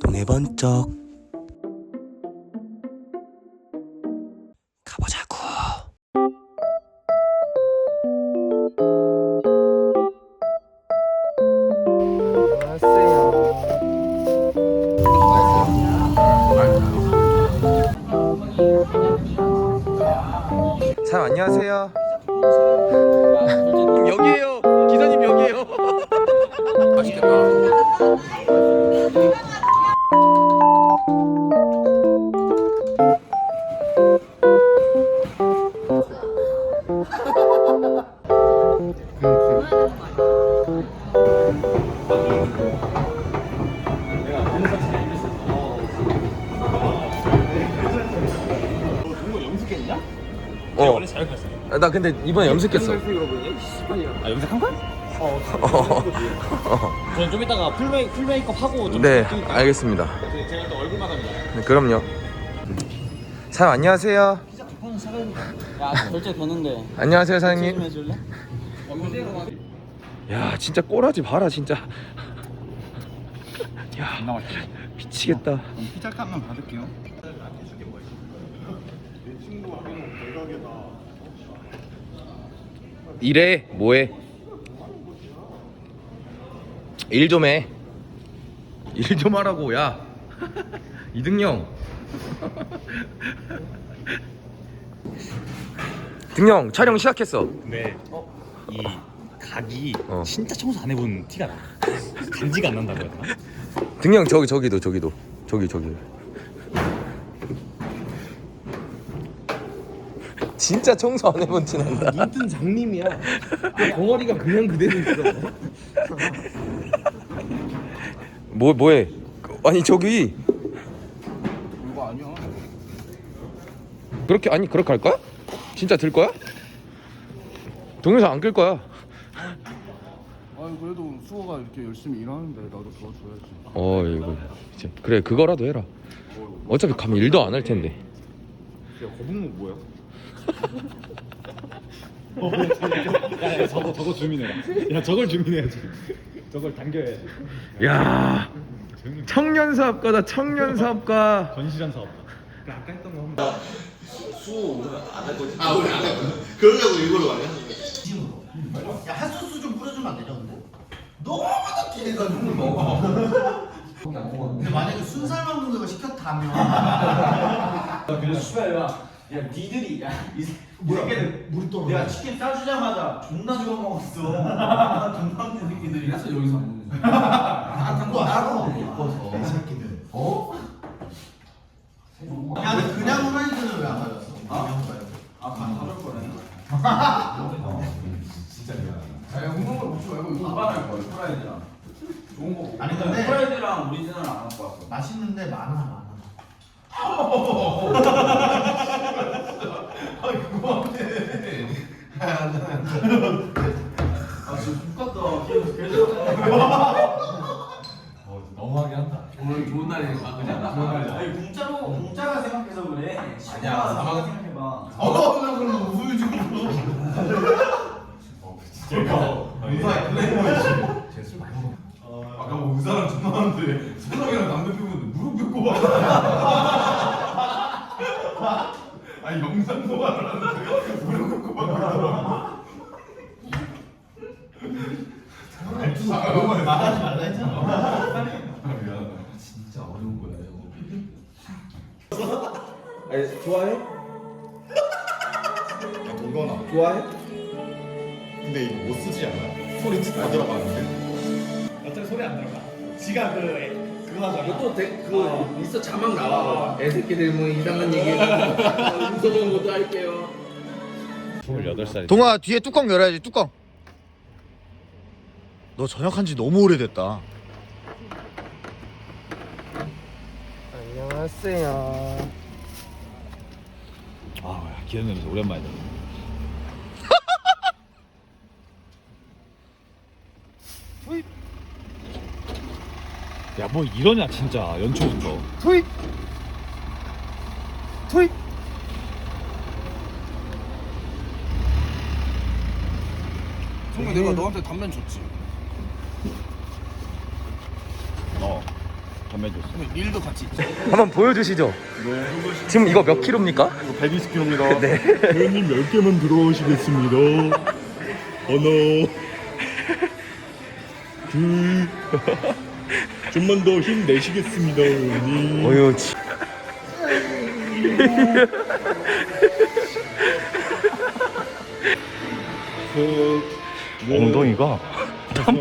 동해 번쩍 근데 이번에 염색했어. 아 염색한 거야? 어. 저는 좀 이따가 풀 메이 풀 메이크업 하고 좀 네, 뛸게요. 알겠습니다. 제가 또 얼굴 마감이잖아요. 네, 그럼요. 사장 안녕하세요. 야 결제 되는데. 안녕하세요 사장님. 해줄래? 야 진짜 꼬라지 봐라 진짜. 야. 미치겠다. 그럼 피자 값만 받을게요. 일해 뭐해? 일 좀 해. 일 좀 하라고 야. 이등영. 등영 촬영 시작했어. 근데 이 각이 어. 진짜 청소 안 해본 티가 나. 간지가 안 난다고 해야 되나? 등영 저기 저기도 저기도 저기 저기. 진짜 청소 안 해본 티 난다. 눈뜬 장님이야. 덩어리가 그냥 그대로 있어. 뭐 뭐해? 아니 저기 이거 아니야. 그렇게 아니 그렇게 할 거야? 진짜 들 거야? 동영상 안 끌 거야. 아니 그래도 수호가 이렇게 열심히 일하는데 나도 도와줘야지. 어 이거 진짜 그래 그거라도 해라. 어차피 가면 일도 안 할 텐데. 야 거북목 뭐야? 야, 야 저거 저거 주민해라. 야 저걸 주민해야지. 저걸 당겨야지. 야 청년 사업가다 청년 사업가. 건실한 사업. 그러려고 일부러 말이야? 야 핫소스 좀 뿌려주면 안 되죠 근데? 너무 덥게 해가지고 먹어 근데 만약에 순살만 먹는 거 시켰다면 근데 수배야 야 니들이 야이 새끼들. 물이 떨어져 내가 치킨 싸주자마자 존나 좋아 먹었어. 동방대 새끼들이 그래서 여기서 먹는 거야. 아 그거 알아. 예뻐서 이 새끼들 어? 야 근데 그냥 후라이드는 왜 안 가져왔어? 그냥 후라이드 아 가져올 거네 야 웃는 걸 먹지 말고 이거 반반할 거야 프라이드랑 좋은 거 아니, 근데- 프라이드랑 오리지널 안 갖고 왔어 맛있는데 많아 많아 아 진짜 똑같다 계속 계속 너무하게 한다. 그냥 아니 공짜로 공짜가 생각해서 그래. 아니야 사막 생각해봐. 어 나 그럼 우유 주고 의사야 아까 뭐 의사랑 전화하는데 소랑이랑 남대 피부인데 무릎 꿇고 봐. 아니 영상 통화를 하는데 무릎 꿇고 봐. 말투가 너무 많이 말하지 말라 했잖아 미안하다. 진짜 어려운 거야 이거. 아니 좋아해? 야 동건아 좋아해? 근데 이거 못 쓰지 않아? 소리 다 들어가는데? 어차피 소리 안 들어가. 지가 그 그거 하잖아. 이것도 대, 그 있어 자막 나와. 애새끼들 뭐 이상한 얘기. 무서운 것도 할게요. 28살. 동아 뒤에 뚜껑 열어야지 뚜껑 너 전역한 지 너무 오래됐다 안녕하세요. 아, 기현 냄새 오랜만이다. 야, 뭐 이러냐 진짜 연초부터. 투입 투입 정말 내가 너한테 단면 줬지. 담배 줬어 일도 같이. 한번 보여주시죠. 지금 이거 몇 킬로입니까? 120kg입니다 네. 회원님 10개만 들어오시겠습니다 하나 둘 좀만 더 힘내시겠습니다 회원님 어휴, 치. 셋, 넷, 엉덩이가 다섯,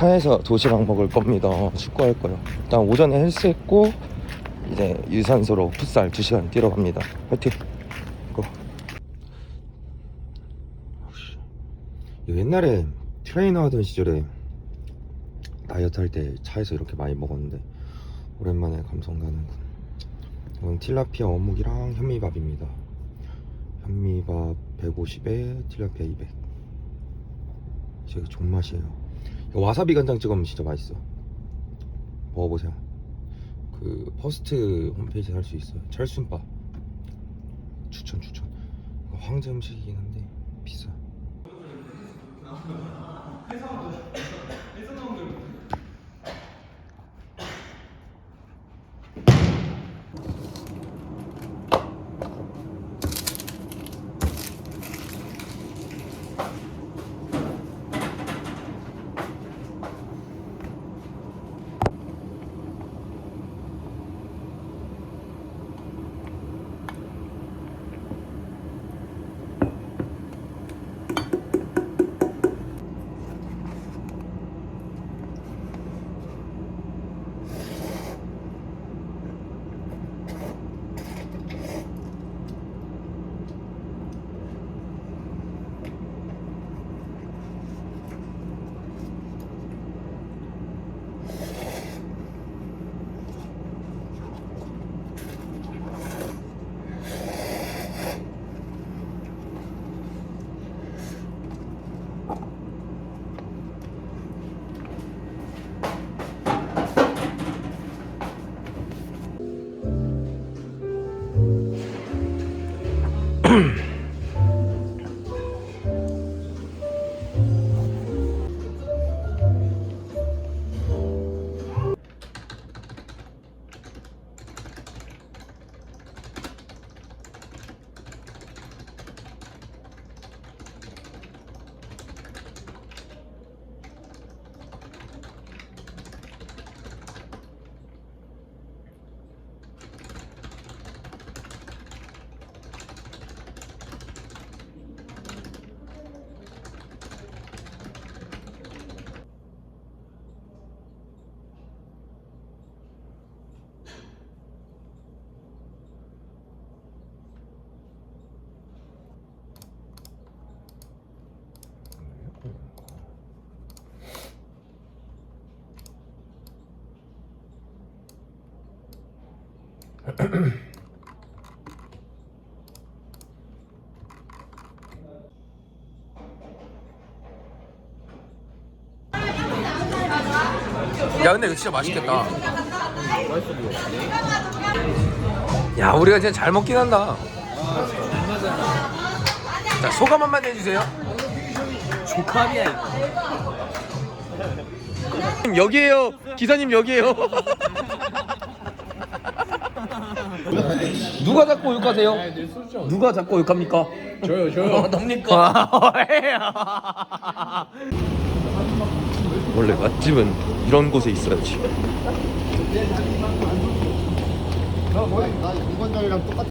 차에서 도시락 먹을 겁니다. 축구할 거요. 일단 오전에 헬스했고 이제 유산소로 풋살 2시간 뛰러 갑니다. 화이팅. 고. 옛날에 트레이너 하던 시절에 다이어트 할 때 차에서 이렇게 많이 먹었는데 오랜만에 감성 나는군. 이건 틸라피아 어묵이랑 현미밥입니다. 현미밥 150에 틸라피아 200. 진짜 존맛이에요. 와사비 간장 찍으면 진짜 맛있어. 먹어보세요. 그 퍼스트 홈페이지에 살수 있어요. 철순밥. 추천 추천. 황제 음식이긴 한데 비싸. 야 근데 이거 진짜 맛있겠다. 야 우리가 진짜 잘 먹긴 한다. 자 소감 한마디 해주세요. 기사님 여기에요. 기사님 여기에요. 누가 자꾸 욕하세요? 누가 자꾸 욕합니까? 저요 저요. 어, 뭡니까? 원래 맛집은 이런 곳에 있어야지. 나 이번 달이랑 똑같.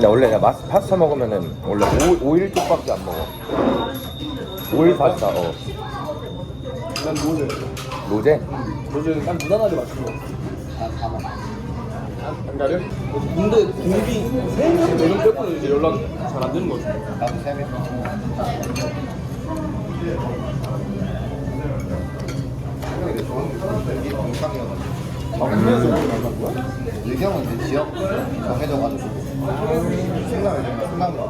나 원래 나 마스 파스타 먹으면은 원래 오, 오일 쪽밖에 안 먹어. 오일 파스타. 어. 난 노제. 노제? 노제는 난 무난하게 맞춘 거. 아, 가만. 안 가려? 근데 공비 세명 빼고 이제 연락 잘 안 되는 거지. 나도 세 명. 이게 동상이어가지고. 아, 그래서 뭐 만난 거야? 의경은 이제 지역 정해져가지고 생각을 생각을.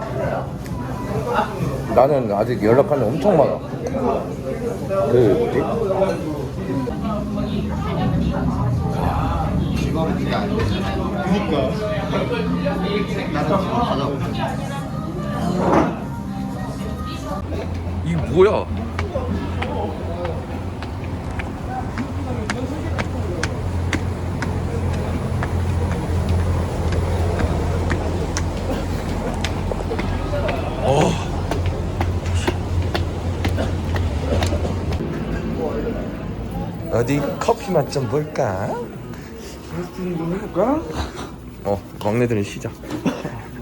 아. 나는 아직 연락하는 엄청 많아. 그 가자고 이게 뭐야? 어. 어디 커피 맛 좀 볼까? 테스팅 좀 해볼까? 어, 막내들은 시작.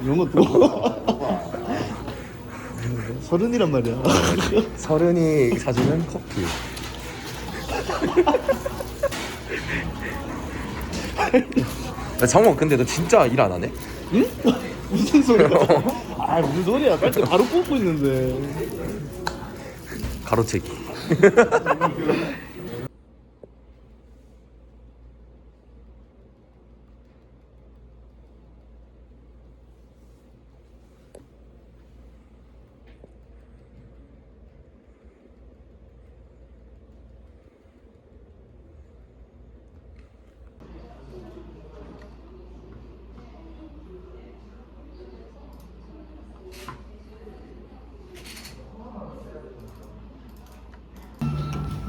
이런 것도 서른이란 말이야 서른이 사주는 커피. 야, 장원 근데 너 진짜 일 안 하네? 무슨 소리야 아 무슨 소리야 빨리 바로 뽑고 있는데 가로채기.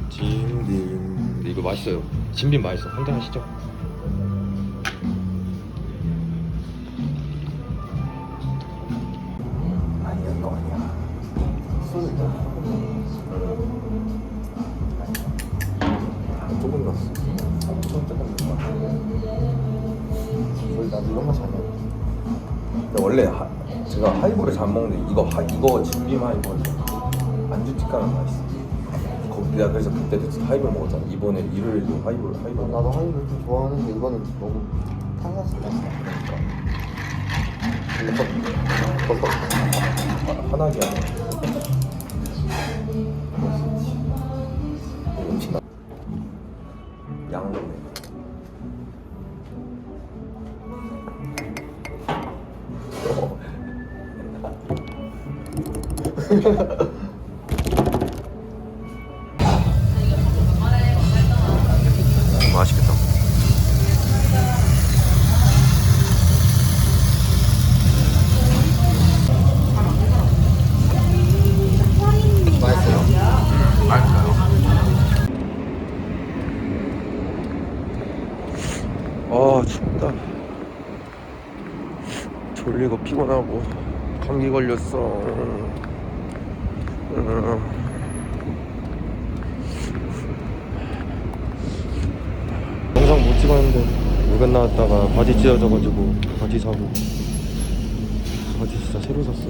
진빔 이거 맛있어요. 진빔 맛있어. 한잔 하시죠. 원래 하, 제가 하이볼을 잘 먹는데 이거 하, 이거 진빔 하이볼 안주 tik가는 맛있어. 내가 그래서 그때도 하이볼 먹었잖아. 이번에 일요일도 하이볼 하이볼. 나도 하이를 좀 좋아하는데 이거는 너무 탄산수 버섯 하나기 아니야. 음식 나. 양념. 맛있겠 졸리고 피곤하고 감기 걸렸어. 음. 영상 못 찍었는데 물건 나왔다가 바지 찢어져가지고 바지 사고. 바지 진짜 새로 샀어.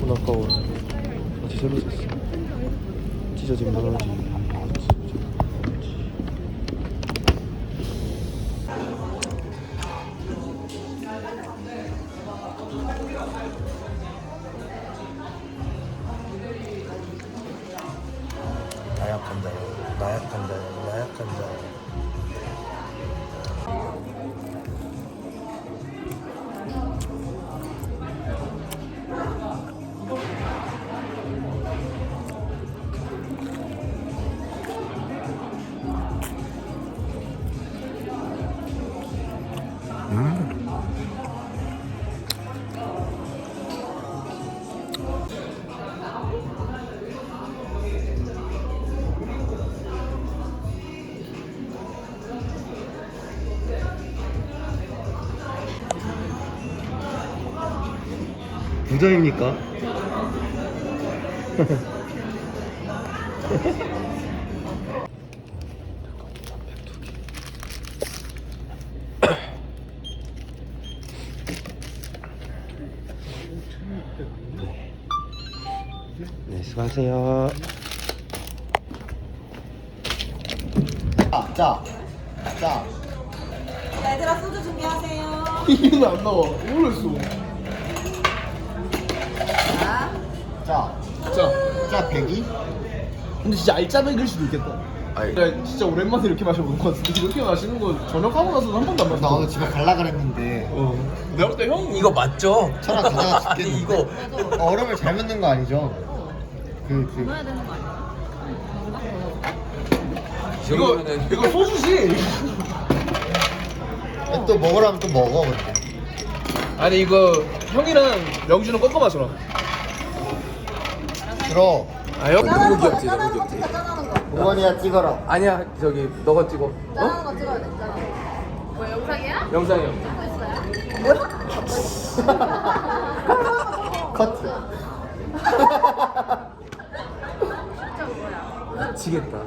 돈 아까워. 바지 새로 샀어. 찢어진 바지 나약한 자요 나약한 자요 나약한 자요 부자입니까? 네, 수고하세요. 자, 자, 자. 얘들아 소주 준비하세요. 이건 안 나와 몰랐어 자, 자, 자, 자, 100이? 근데 진짜 알짜배기일 수도 있겠다. 아니 야, 진짜 오랜만에 이렇게 마셔본 것 같은데. 이렇게 마시는 거 저녁하고 나서도 한 번도 안 나 마셨어. 오늘 집에 갈라 그랬는데. 내가 볼때 형 이거 맞죠? 차랑 가다가 아니 죽겠는데. 이거. 얼음을 잘 넣는 거 아니죠? 그, 그. 넣어야 되는 거 아니야? 이거 이거 소주지. 또 먹으라면 또 먹어 근데 아니 이거 형이랑 명주는 꺾어 마셔라 들어 아 형? 너무 귀엽지? 너무 귀엽지? 짜는 거. 우원이야 찍어라 아니야 저기 너가 찍어 짜는 거 찍어야 돼. 거. 뭐 영상이야? 영상이요 찍고 있어요? 커트 진짜 뭐야? 미치겠다